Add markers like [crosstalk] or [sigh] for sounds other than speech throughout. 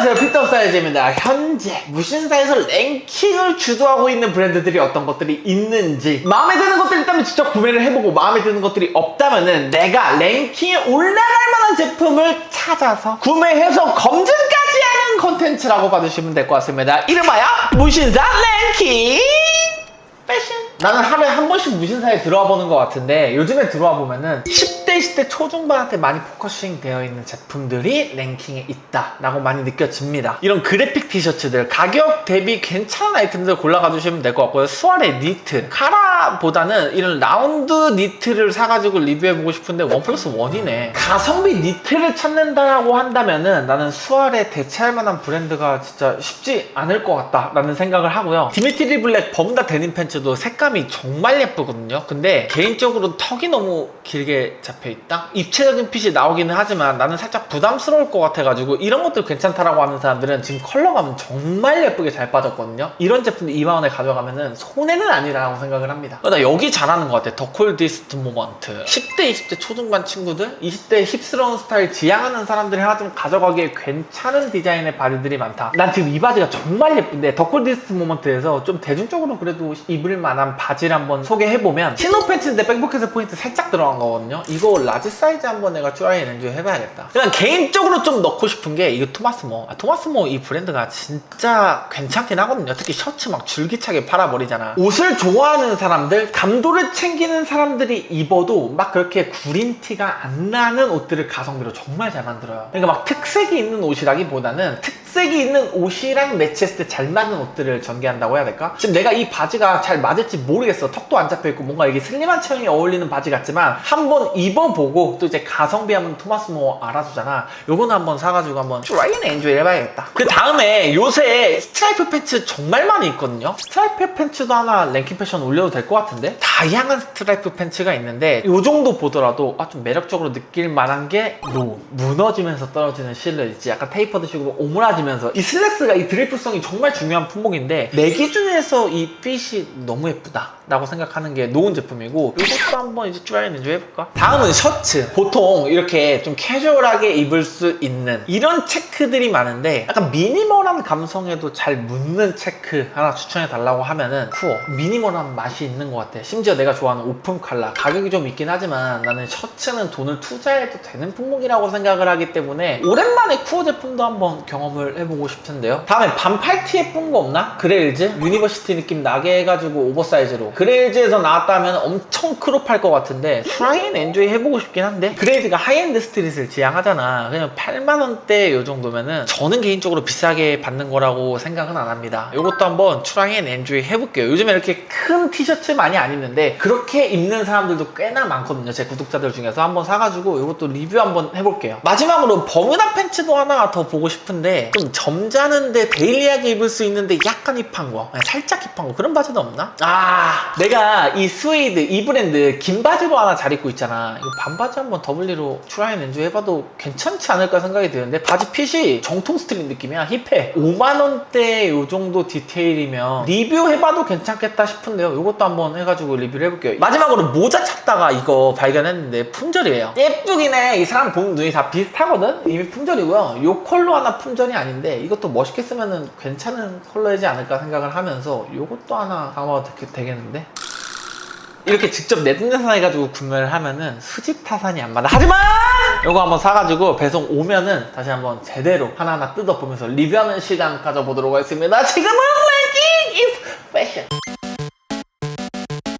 안녕하세요. 피터 사이즈입니다. 현재 무신사에서 랭킹을 주도하고 있는 브랜드들이 어떤 것들이 있는지 마음에 드는 것들 있다면 직접 구매를 해보고 마음에 드는 것들이 없다면은 내가 랭킹에 올라갈 만한 제품을 찾아서 구매해서 검증까지 하는 컨텐츠라고 봐주시면 될 것 같습니다. 이름하여 무신사 랭킹! 패션 나는 하루에 한 번씩 무신사에 들어와 보는 것 같은데 요즘에 들어와 보면은 10대 20대 초중반한테 많이 포커싱 되어 있는 제품들이 랭킹에 있다 라고 많이 느껴집니다. 이런 그래픽 티셔츠들 가격 대비 괜찮은 아이템들 골라가 주시면 될 것 같고요. 수월의 니트 카라보다는 이런 라운드 니트를 사가지고 리뷰해보고 싶은데 원 플러스 원이네. 가성비 니트를 찾는다라고 한다면은 나는 수월에 대체할 만한 브랜드가 진짜 쉽지 않을 것 같다라는 생각을 하고요. 디미트리 블랙 범다 데님 팬츠도 색감 이 정말 예쁘거든요. 근데 개인적으로 턱이 너무 길게 잡혀있다? 입체적인 핏이 나오기는 하지만 나는 살짝 부담스러울 것 같아가지고 이런 것들 괜찮다라고 하는 사람들은 지금 컬러감은 정말 예쁘게 잘 빠졌거든요. 이런 제품들 2만원에 가져가면은 손해는 아니라고 생각을 합니다. 나 여기 잘하는 것 같아. 더 콜 디스트 모먼트. 10대 20대 초중반 친구들? 20대 힙스러운 스타일 지향하는 사람들이 하나 좀 가져가기에 괜찮은 디자인의 바지들이 많다. 난 지금 이 바지가 정말 예쁜데 더 콜 디스트 모먼트에서 좀 대중적으로 그래도 입을 만한 바지를 한번 소개해보면 치노 팬츠인데 백포켓 포인트 살짝 들어간 거거든요. 이거 라지 사이즈 한번 내가 트라이 렌즈 해봐야겠다. 그냥 개인적으로 좀 넣고 싶은 게 이거 토마스모. 아, 토마스모 이 브랜드가 진짜 괜찮긴 하거든요. 특히 셔츠 막 줄기차게 팔아버리잖아. 옷을 좋아하는 사람들 감도를 챙기는 사람들이 입어도 막 그렇게 구린 티가 안 나는 옷들을 가성비로 정말 잘 만들어요. 그러니까 막 특색이 있는 옷이라기보다는 특색이 있는 옷이랑 매치했을 때 잘 맞는 옷들을 전개한다고 해야 될까? 지금 내가 이 바지가 잘 맞을지 모르겠어. 턱도 안 잡혀있고 뭔가 이게 슬림한 체형에 어울리는 바지 같지만 한번 입어보고 또 이제 가성비 하면 토마스 모 알아주잖아. 요거는 한번 사가지고 한번 트라이 앤 엔조이 해봐야겠다. 그 다음에 요새 스트라이프 팬츠 정말 많이 있거든요. 스트라이프 팬츠도 하나 랭킹 패션 올려도 될 것 같은데? 다양한 스트라이프 팬츠가 있는데 요 정도 보더라도 아, 좀 매력적으로 느낄 만한 게 요 무너지면서 떨어지는 실루엣 있지. 약간 테이퍼드식으로 오므라지면서 이 슬랙스가 이 드레이프성이 정말 중요한 품목인데 내 기준에서 이 핏이 너무 예쁘다 라고 생각하는 게 노은 제품이고 이것도 한번 이제 앤 엔조이 해볼까? 다음은 셔츠. 보통 이렇게 좀 캐주얼하게 입을 수 있는 이런 체크들이 많은데 약간 미니멀한 감성에도 잘 묻는 체크 하나 추천해 달라고 하면은 쿠어. 미니멀한 맛이 있는 것 같아. 심지어 내가 좋아하는 오픈 칼라 가격이 좀 있긴 하지만 나는 셔츠는 돈을 투자해도 되는 품목이라고 생각을 하기 때문에 오랜만에 쿠어 제품도 한번 경험을 해보고 싶은데요. 다음에 반팔티 예쁜 거 없나? 그레일즈? 유니버시티 느낌 나게 해가지고 오버사이즈 로. 그레일즈에서 나왔다면 엄청 크롭할 것 같은데 트라이 앤 엔조이 해보고 싶긴 한데 그레일즈가 하이엔드 스트릿을 지향하잖아. 그냥 8만원대 요 정도면은 저는 개인적으로 비싸게 받는 거라고 생각은 안 합니다. 이것도 한번 트라이 앤 엔조이 해볼게요. 요즘에 이렇게 큰 티셔츠 많이 안 입는데 그렇게 입는 사람들도 꽤나 많거든요. 제 구독자들 중에서 한번 사가지고 이것도 리뷰 한번 해볼게요. 마지막으로 버뮤다 팬츠도 하나 더 보고 싶은데 좀 점잖은데 데일리하게 입을 수 있는데 약간 힙한 거. 아니, 살짝 힙한 거. 그런 바지도 없나? 아 내가 이 스웨이드 이 브랜드 긴 바지로 하나 잘 입고 있잖아. 이거 반바지 한번 더블리로 트라이 앤 엔조이 해봐도 괜찮지 않을까 생각이 드는데 바지 핏이 정통 스트릿 느낌이야 힙해. 5만원대 요 정도 디테일이면 리뷰해봐도 괜찮겠다 싶은데요. 이것도 한번 해가지고 리뷰를 해볼게요. 마지막으로 모자 찾다가 이거 발견했는데 품절이에요. 예쁘긴 해이 사람 보는 눈이 다 비슷하거든? 이미 품절이고요. 요 컬러 하나 품절이 아닌데 이것도 멋있게 쓰면은 괜찮은 컬러이지 않을까 생각을 하면서 이것도 하나 담아도 되- 되겠는데 이렇게 직접 내돈내산 해가지고 구매를 하면은 수집 타산이 안 맞아. 하지만 이거 한번 사가지고 배송 오면은 다시 한번 제대로 하나하나 뜯어보면서 리뷰하는 시간 가져보도록 하겠습니다. 지금은 랭킹 is fashion.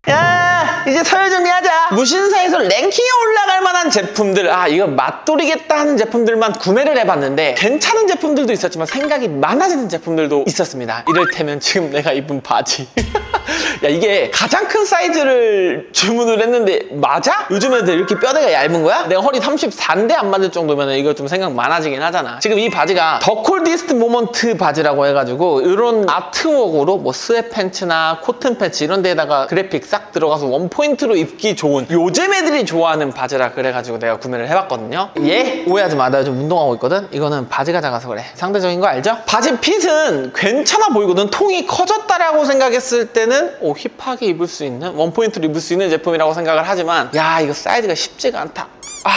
야 이제 서열 정리하자 무신사에서 랭킹에 올라갈 만한 제품들 아 이거 맛돌이겠다 하는 제품들만 구매를 해봤는데 괜찮은 제품들도 있었지만 생각이 많아지는 제품들도 있었습니다 이를테면 지금 내가 입은 바지 [laughs] 야 이게 가장 큰 사이즈를 주문을 했는데 맞아? 요즘 애들 이렇게 뼈대가 얇은 거야? 내가 허리 34인데 안 맞을 정도면 이거 좀 생각 많아지긴 하잖아 지금 이 바지가 더 콜디스트 모먼트 바지라고 해가지고 이런 아트웍으로 뭐 스웨 팬츠나 코튼 팬츠 이런 데다가 그래픽 싹 들어가서 원포인트로 입기 좋은 요즘 애들이 좋아하는 바지라 그래가지고 내가 구매를 해봤거든요 얘 오해하지 마 나 요즘 운동하고 있거든 이거는 바지가 작아서 그래 상대적인 거 알죠? 바지 핏은 괜찮아 보이거든 통이 커졌다라고 생각했을 때는 오 힙하게 입을 수 있는 원포인트로 입을 수 있는 제품이라고 생각을 하지만 야 이거 사이즈가 쉽지가 않다. 아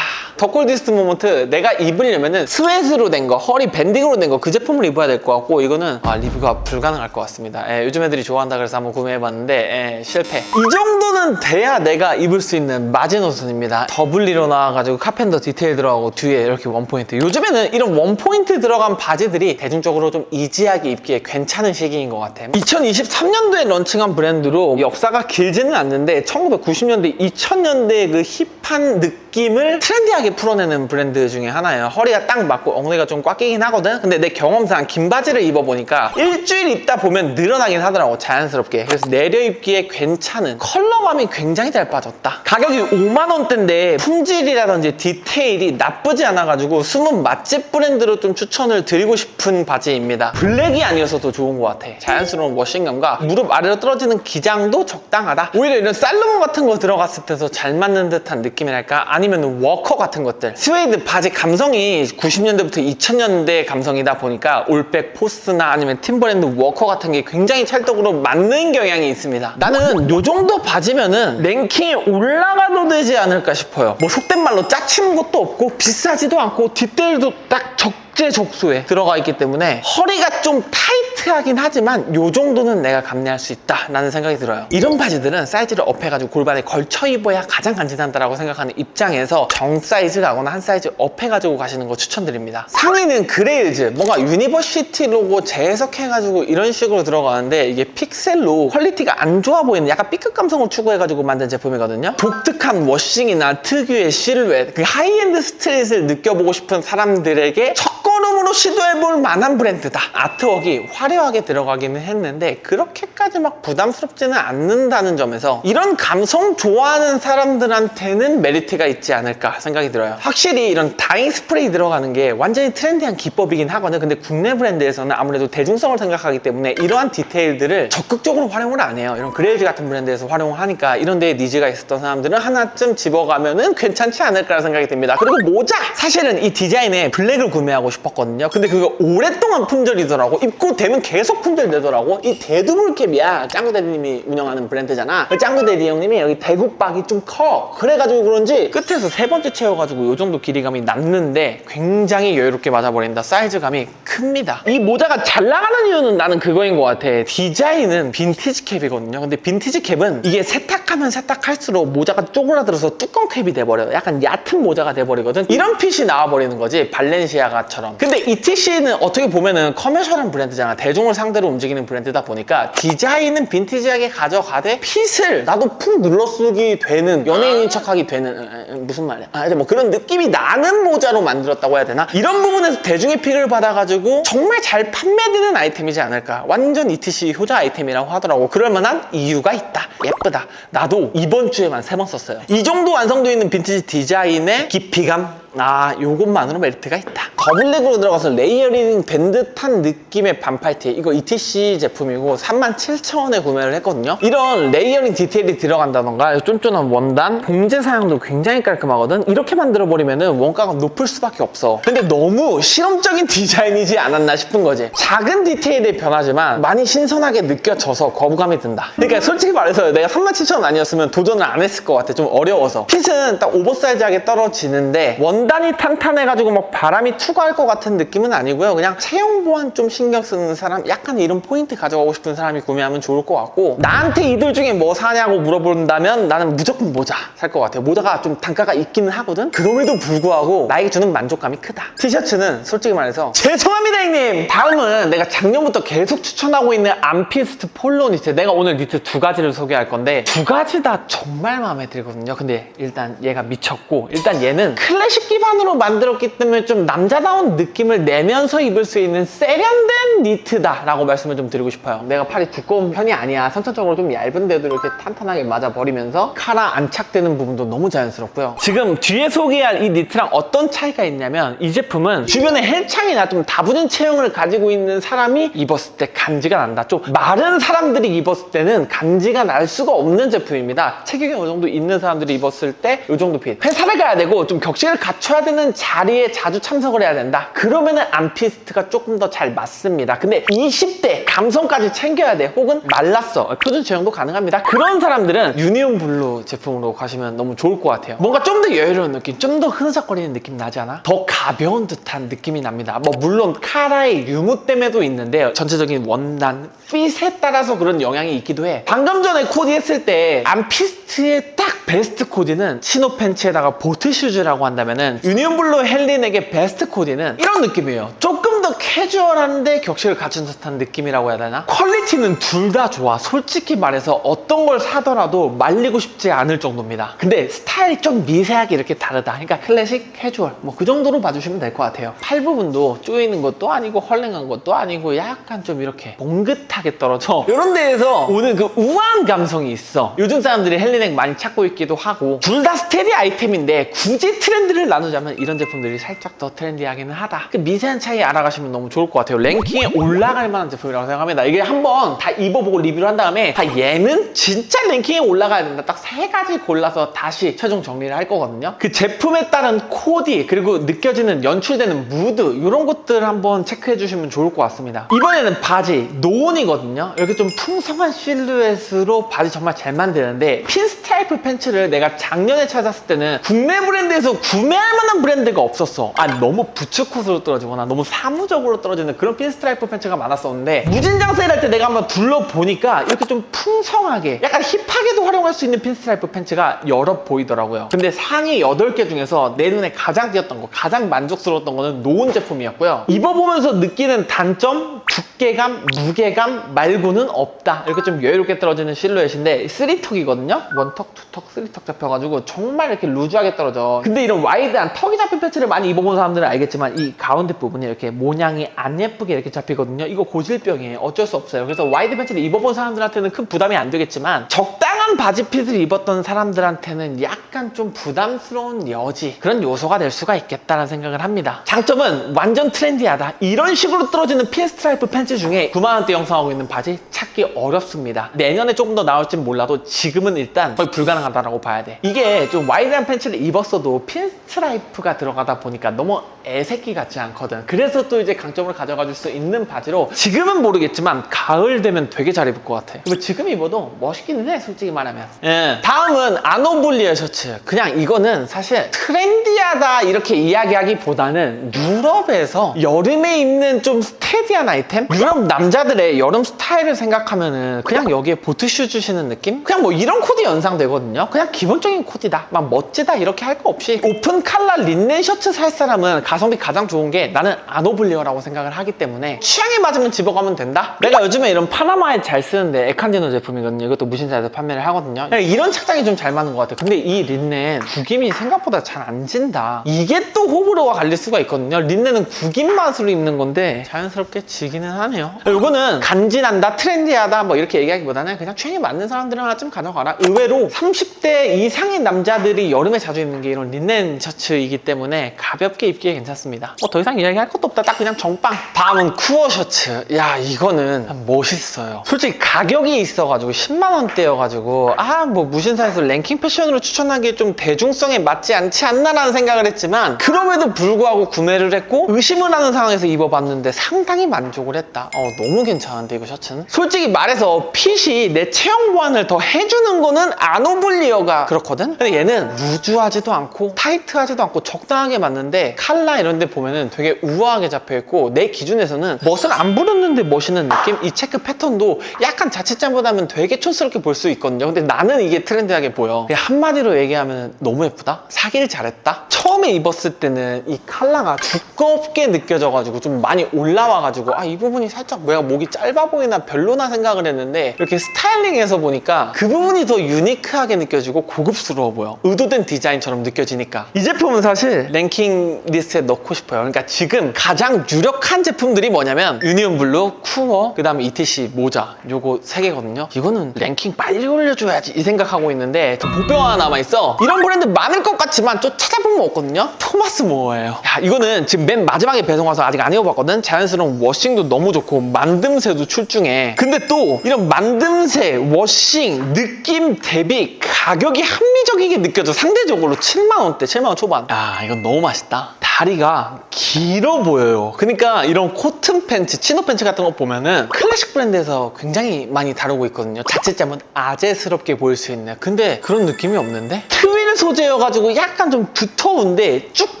더콜 디스트 모먼트 내가 입으려면은 스웨트로 된 거, 허리 밴딩으로 된 거 그 제품을 입어야 될 것 같고 이거는 아, 리뷰가 불가능할 것 같습니다. 예, 요즘 애들이 좋아한다 그래서 한번 구매해봤는데 예, 실패. 이 정도는 돼야 내가 입을 수 있는 마지노선입니다. 더블리로 나와가지고 카펜더 디테일 들어가고 뒤에 이렇게 원포인트. 요즘에는 이런 원포인트 들어간 바지들이 대중적으로 좀 이지하게 입기에 괜찮은 시기인 것 같아요. 2023년도에 런칭한 브랜드로 역사가 길지는 않는데 1990년대, 2000년대 그 힙한 느낌 을 트렌디하게 풀어내는 브랜드 중에 하나예요. 허리가 딱 맞고 엉덩이가 좀 꽉 끼긴 하거든. 근데 내 경험상 긴 바지를 입어보니까 일주일 입다 보면 늘어나긴 하더라고 자연스럽게. 그래서 내려 입기에 괜찮은 컬러감이 굉장히 잘 빠졌다. 가격이 5만 원대인데 품질이라든지 디테일이 나쁘지 않아가지고 숨은 맛집 브랜드로 좀 추천을 드리고 싶은 바지입니다. 블랙이 아니어서도 좋은 것 같아. 자연스러운 워싱감과 무릎 아래로 떨어지는 기장도 적당하다. 오히려 이런 살로몬 같은 거 들어갔을 때도 잘 맞는 듯한 느낌이랄까? 아니 면 워커 같은 것들. 스웨이드 바지 감성이 90년대부터 2000년대 감성이다 보니까 올백 포스나 아니면 팀버랜드 워커 같은 게 굉장히 찰떡으로 맞는 경향이 있습니다. 나는 요 정도 바지면은 랭킹에 올라가도 되지 않을까 싶어요. 뭐 속된 말로 짜치는 것도 없고 비싸지도 않고 뒷대도 딱 적 재적소에 들어가 있기 때문에 허리가 좀 타이트하긴 하지만 요 정도는 내가 감내할 수 있다라는 생각이 들어요. 이런 바지들은 사이즈를 업해가지고 골반에 걸쳐 입어야 가장 간지난다라고 생각하는 입장에서 정 사이즈 가거나 한 사이즈 업해가지고 가시는 거 추천드립니다. 상의는 그레일즈 뭔가 유니버시티 로고 재해석해가지고 이런 식으로 들어가는데 이게 픽셀로 퀄리티가 안 좋아 보이는 약간 B급 감성을 추구해가지고 만든 제품이거든요. 독특한 워싱이나 특유의 실루엣, 그 하이엔드 스트릿을 느껴보고 싶은 사람들에게 첫 걸음으로 시도해 볼 만한 브랜드다. 아트웍이 화려하게 들어가기는 했는데 그렇게까지 막 부담스럽지는 않는다는 점에서 이런 감성 좋아하는 사람들한테는 메리트가 있지 않을까 생각이 들어요. 확실히 이런 다잉 스프레이 들어가는 게 완전히 트렌디한 기법이긴 하거든요. 근데 국내 브랜드에서는 아무래도 대중성을 생각하기 때문에 이러한 디테일들을 적극적으로 활용을 안 해요. 이런 그레일즈 같은 브랜드에서 활용을 하니까 이런 데에 니즈가 있었던 사람들은 하나쯤 집어가면은 괜찮지 않을까 생각이 듭니다. 그리고 모자! 사실은 이 디자인에 블랙을 구매하고 싶었거든요. 근데 그거 오랫동안 품절이더라고. 입고 되면 계속 품절되더라고. 이 대두물캡이야. 짱구대리님이 운영하는 브랜드잖아. 그 짱구대리 형님이 여기 대국박이 좀 커. 그래가지고 그런지 끝에서 세 번째 채워가지고 이 정도 길이감이 남는데 굉장히 여유롭게 맞아버린다. 사이즈감이 큽니다. 이 모자가 잘 나가는 이유는 나는 그거인 것 같아. 디자인은 빈티지 캡이거든요. 근데 빈티지 캡은 이게 세탁하면 세탁할수록 모자가 쪼그라들어서 뚜껑 캡이 돼버려요. 약간 얕은 모자가 돼버리거든. 이런 핏이 나와버리는 거지. 발렌시아가 처럼. 근데 ETC는 어떻게 보면은 커머셜한 브랜드잖아. 대중을 상대로 움직이는 브랜드다 보니까 디자인은 빈티지하게 가져가되 핏을 나도 푹 눌러쓰기 되는 연예인인 척하기 되는 무슨 말이야? 아, 뭐 그런 느낌이 나는 모자로 만들었다고 해야 되나? 이런 부분에서 대중의 픽을 받아가지고 정말 잘 판매되는 아이템이지 않을까? 완전 ETC 효자 아이템이라고 하더라고. 그럴 만한 이유가 있다. 예쁘다. 나도 이번 주에만 세 번 썼어요. 이 정도 완성도 있는 빈티지 디자인의 깊이감 아, 요것만으로 메리트가 있다. 더블랙으로 들어가서 레이어링 된 듯한 느낌의 반팔티. 이거 ETC 제품이고 37,000원에 구매를 했거든요. 이런 레이어링 디테일이 들어간다던가 쫀쫀한 원단, 봉제 사양도 굉장히 깔끔하거든. 이렇게 만들어버리면 원가가 높을 수밖에 없어. 근데 너무 실험적인 [laughs] 디자인이지 않았나 싶은 거지. 작은 디테일의 변화지만 많이 신선하게 느껴져서 거부감이 든다. 그러니까 솔직히 말해서 내가 37,000원 아니었으면 도전을 안 했을 것 같아. 좀 어려워서. 핏은 딱 오버사이즈하게 떨어지는데 원단이 탄탄해가지고 막 바람이 투과할 것 같은 느낌은 아니고요. 그냥 체형 보완 좀 신경 쓰는 사람, 약간 이런 포인트 가져가고 싶은 사람이 구매하면 좋을 것 같고 나한테 이들 중에 뭐 사냐고 물어본다면 나는 무조건 모자 살 것 같아요. 모자가 좀 단가가 있기는 하거든. 그럼에도 불구하고 나에게 주는 만족감이 크다. 티셔츠는 솔직히 말해서 죄송합니다 형님. 다음은 내가 작년부터 계속 추천하고 있는 암피스트 폴로 니트. 내가 오늘 니트 두 가지를 소개할 건데 두 가지 다 정말 마음에 들거든요. 근데 일단 얘가 미쳤고 일단 얘는 클래식 기반으로 만들었기 때문에 좀 남자다운 느낌을 내면서 입을 수 있는 세련된 니트다 라고 말씀을 좀 드리고 싶어요. 내가 팔이 두꺼운 편이 아니야. 선천적으로 좀 얇은데도 이렇게 탄탄하게 맞아버리면서 카라 안착되는 부분도 너무 자연스럽고 요. 지금 뒤에 소개할 이 니트랑 어떤 차이가 있냐면 이 제품은 주변에 헬창이나 좀 다부진 체형을 가지고 있는 사람이 입었을 때 간지가 난다. 좀 마른 사람들이 입었을 때는 간지가 날 수가 없는 제품입니다. 체격이 어느 정도 있는 사람들이 입었을 때 이 정도 핏. 회사를 가야 되고 좀 격식을 갖춰 갖춰야 되는 자리에 자주 참석을 해야 된다. 그러면은 암피스트가 조금 더 잘 맞습니다. 근데 20대 감성까지 챙겨야 돼. 혹은 말랐어. 표준 체형도 가능합니다. 그런 사람들은 유니온 블루 제품으로 가시면 너무 좋을 것 같아요. 뭔가 좀 더 여유로운 느낌, 좀더 흐느적거리는 느낌 나지 않아? 더 가벼운 듯한 느낌이 납니다. 뭐 물론 카라의 유무 때문에도 있는데 전체적인 원단, 핏에 따라서 그런 영향이 있기도 해. 방금 전에 코디 했을 때 암피스트의 딱 베스트 코디는 치노 팬츠에다가 보트 슈즈라고 한다면은 유니온 블루 헬린에게 베스트 코디는 이런 느낌이에요. 조금 더 캐주얼한데 격식을 갖춘 듯한 느낌이라고 해야 되나? 퀄리티는 둘 다 좋아. 솔직히 말해서 어떤 걸 사더라도 말리고 싶지 않을 정도입니다. 근데 스타일이 좀 미세하게 이렇게 다르다. 그러니까 클래식, 캐주얼 뭐 그 정도로 봐주시면 될 것 같아요. 팔 부분도 조이는 것도 아니고 헐랭한 것도 아니고 약간 좀 이렇게 봉긋하게 떨어져. 이런 데에서 오는 그 우아한 감성이 있어. 요즘 사람들이 헬리넥 많이 찾고 있기도 하고 둘 다 스테디 아이템인데 굳이 트렌드를 나누자면 이런 제품들이 살짝 더 트렌디하기는 하다. 그 미세한 차이 알아가시면 너무 좋을 것 같아요. 랭킹에 올라갈 만한 제품이라고 생각합니다. 이게 한번 다 입어보고 리뷰를 한 다음에 다 얘는 진짜 랭킹에 올라가야 된다. 딱 세 가지 골라서 다시 최종 정리를 할 거거든요. 그 제품에 따른 코디 그리고 느껴지는 연출되는 무드 이런 것들 한번 체크해 주시면 좋을 것 같습니다. 이번에는 바지 노온이거든요. 이렇게 좀 풍성한 실루엣으로 바지 정말 잘 만드는데 핀 스트라이프 팬츠를 내가 작년에 찾았을 때는 국내 브랜드에서 구매할 만한 브랜드가 없었어. 아 너무 부츠컷으로 떨어지거나 너무 사무적 으로 떨어지는 그런 핀 스트라이프 팬츠가 많았었는데 무진장 세일할 때 내가 한번 둘러보니까 이렇게 좀 풍성하게 약간 힙하게도 활용할 수 있는 핀 스트라이프 팬츠가 여러 보이더라고요. 근데 상위 8개 중에서 내 눈에 가장 띄었던 거, 가장 만족스러웠던 거는 노은 제품이었고요. 입어보면서 느끼는 단점, 두께감, 무게감 말고는 없다. 이렇게 좀 여유롭게 떨어지는 실루엣인데 3턱이거든요. 원턱, 투턱, 쓰리턱 잡혀가지고 정말 이렇게 루즈하게 떨어져. 근데 이런 와이드한 턱이 잡힌 팬츠를 많이 입어본 사람들은 알겠지만 이 가운데 부분이 이렇게 모양 이 안 예쁘게 이렇게 잡히거든요. 이거 고질병이에요. 어쩔 수 없어요. 그래서 와이드 팬츠를 입어본 사람들한테는 큰 부담이 안 되겠지만 적당 한 바지 핏을 입었던 사람들한테는 약간 좀 부담스러운 여지 그런 요소가 될 수가 있겠다라는 생각을 합니다. 장점은 완전 트렌디하다. 이런 식으로 떨어지는 핀 스트라이프 팬츠 중에 9만 원대 형성하고 있는 바지 찾기 어렵습니다. 내년에 조금 더 나올진 몰라도 지금은 일단 거의 불가능하다라고 봐야 돼. 이게 좀 와이드한 팬츠를 입었어도 핀 스트라이프가 들어가다 보니까 너무 애새끼 같지 않거든. 그래서 또 이제 강점을 가져가 줄 수 있는 바지로 지금은 모르겠지만 가을 되면 되게 잘 입을 것 같아. 지금 입어도 멋있기는 해, 솔직히 말하면. 예. 다음은 아노블리어 셔츠. 그냥 이거는 사실 트렌디하다 이렇게 이야기하기보다는 유럽에서 여름에 입는 좀 스테디한 아이템? 유럽 남자들의 여름 스타일을 생각하면은 그냥 여기에 보트슈즈 신는 느낌? 그냥 뭐 이런 코디 연상되거든요. 그냥 기본적인 코디다. 막 멋지다 이렇게 할 거 없이 오픈 칼라 린넨 셔츠 살 사람은 가성비 가장 좋은 게 나는 아노블리어라고 생각을 하기 때문에 취향에 맞으면 집어가면 된다? 내가 요즘에 이런 파나마에 잘 쓰는데 에칸디노 제품이거든요. 이것도 무신사에서 판매를 하거든요. 이런 착장이 좀 잘 맞는 것 같아요. 근데 이 린넨 구김이 생각보다 잘 안 진다. 이게 또 호불호가 갈릴 수가 있거든요. 린넨은 구김 맛으로 입는 건데 자연스럽게 지기는 하네요. 이거는 간지난다, 트렌디하다 뭐 이렇게 얘기하기보다는 그냥 취향에 맞는 사람들은 하나쯤 가져가라. 의외로 30대 이상의 남자들이 여름에 자주 입는 게 이런 린넨 셔츠이기 때문에 가볍게 입기에 괜찮습니다. 뭐 더 이상 이야기할 것도 없다. 딱 그냥 정빵. 다음은 쿠어 셔츠. 야 이거는 멋있어요. 솔직히 가격이 있어가지고 10만 원대여가지고 아 뭐 무신사에서 랭킹 패션으로 추천하기에 좀 대중성에 맞지 않지 않나라는 생각을 했지만 그럼에도 불구하고 구매를 했고 의심을 하는 상황에서 입어봤는데 상당히 만족을 했다. 어 너무 괜찮은데 이거 셔츠는? 솔직히 말해서 핏이 내 체형 보완을 더 해주는 거는 아노블리어가 그렇거든? 근데 얘는 루즈하지도 않고 타이트하지도 않고 적당하게 맞는데 칼라 이런 데 보면은 되게 우아하게 잡혀있고 내 기준에서는 멋을 안 부렸는데 멋있는 느낌? 이 체크 패턴도 약간 자칫 잘못하면 되게 촌스럽게 볼 수 있거든요 근데 나는 이게 트렌디하게 보여. 한마디로 얘기하면 너무 예쁘다? 사기를 잘했다? 처음에 입었을 때는 이 칼라가 두껍게 느껴져가지고 좀 많이 올라와가지고 아 이 부분이 살짝 뭐야 목이 짧아 보이나 별로나 생각을 했는데 이렇게 스타일링해서 보니까 그 부분이 더 유니크하게 느껴지고 고급스러워 보여. 의도된 디자인처럼 느껴지니까. 이 제품은 사실 랭킹 리스트에 넣고 싶어요. 그러니까 지금 가장 유력한 제품들이 뭐냐면 유니온 블루, 쿠어, 그 다음에 ETC 모자. 요거 세 개거든요. 이거는 랭킹 빨리 올려 줘야지 이 생각하고 있는데 저 보병 하나 남아있어. 이런 브랜드 많을 것 같지만 좀 찾아보면 없거든요. 토마스 모어예요. 야 이거는 지금 맨 마지막에 배송 와서 아직 안 입어봤거든. 자연스러운 워싱도 너무 좋고 만듦새도 출중해. 근데 또 이런 만듦새, 워싱, 느낌 대비 가격이 한 합리적이게 느껴져. 상대적으로 7만원대 7만원 초반. 야 이건 너무 맛있다. 다리가 길어 보여요. 그러니까 이런 코튼 팬츠 치노 팬츠 같은 거 보면은 클래식 브랜드에서 굉장히 많이 다루고 있거든요. 자칫하면 아재 스럽게 보일 수 있네 근데 그런 느낌이 없는데? 트윌 소재여가지고 약간 좀 두터운데 쭉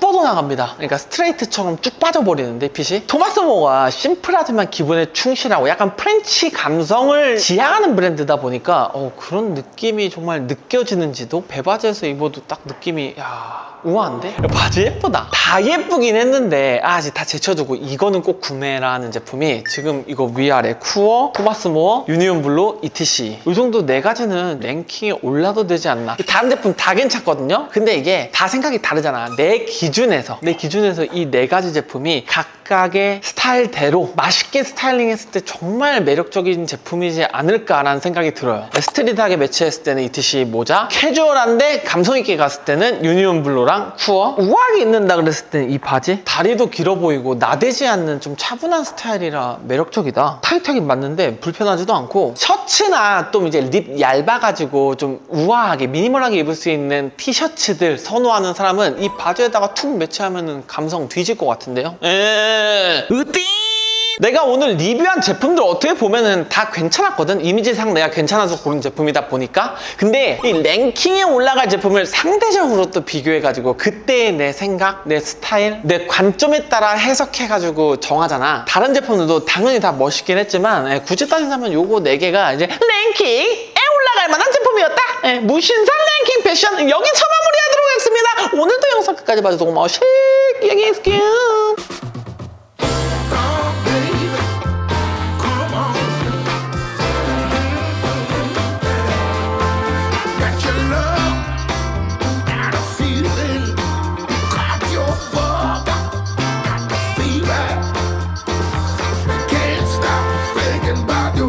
뻗어나갑니다. 그러니까 스트레이트처럼 쭉 빠져버리는데 핏이? 토마스 모가 심플하지만 기본에 충실하고 약간 프렌치 감성을 지향하는 브랜드다 보니까 어, 그런 느낌이 정말 느껴지는지도 배바지에서 입어도 딱 느낌이 야 우아한데? 바지 예쁘다. 다 예쁘긴 했는데 아 아직 다 제쳐두고 이거는 꼭 구매라 하는 제품이 지금 이거 위아래 쿠어, 토마스 모어, 유니온 블루, ETC 이 정도 네 가지는 랭킹에 올라도 되지 않나 다른 제품 다 괜찮거든요? 근데 이게 다 생각이 다르잖아 내 기준에서 내 기준에서 이 네 가지 제품이 각 각의 스타일대로 맛있게 스타일링 했을 때 정말 매력적인 제품이지 않을까라는 생각이 들어요. 스트릿하게 매치했을 때는 ETC 모자 캐주얼한데 감성 있게 갔을 때는 유니온 블루랑 쿠어 우아하게 입는다 그랬을 때는 이 바지. 다리도 길어 보이고 나대지 않는 좀 차분한 스타일이라 매력적이다. 타이트하게 맞는데 불편하지도 않고 셔츠나 또 이제 립 얇아가지고 좀 우아하게 미니멀하게 입을 수 있는 티셔츠들 선호하는 사람은 이 바지에다가 툭 매치하면 감성 뒤질 것 같은데요? 에 으띠. 내가 오늘 리뷰한 제품들 어떻게 보면은 다 괜찮았거든. 이미지상 내가 괜찮아서 고른 제품이다 보니까. 근데 이 랭킹에 올라갈 제품을 상대적으로 또 비교해가지고 그때의 내 생각 내 스타일 내 관점에 따라 해석해가지고 정하잖아. 다른 제품들도 당연히 다 멋있긴 했지만 예, 굳이 따지자면 요거 네 개가 이제 랭킹에 올라갈 만한 제품이었다. 예, 무신사 랭킹 패션 여기서 마무리하도록 하겠습니다. 오늘도 영상 끝까지 봐줘서 고마워. 여기 있을게요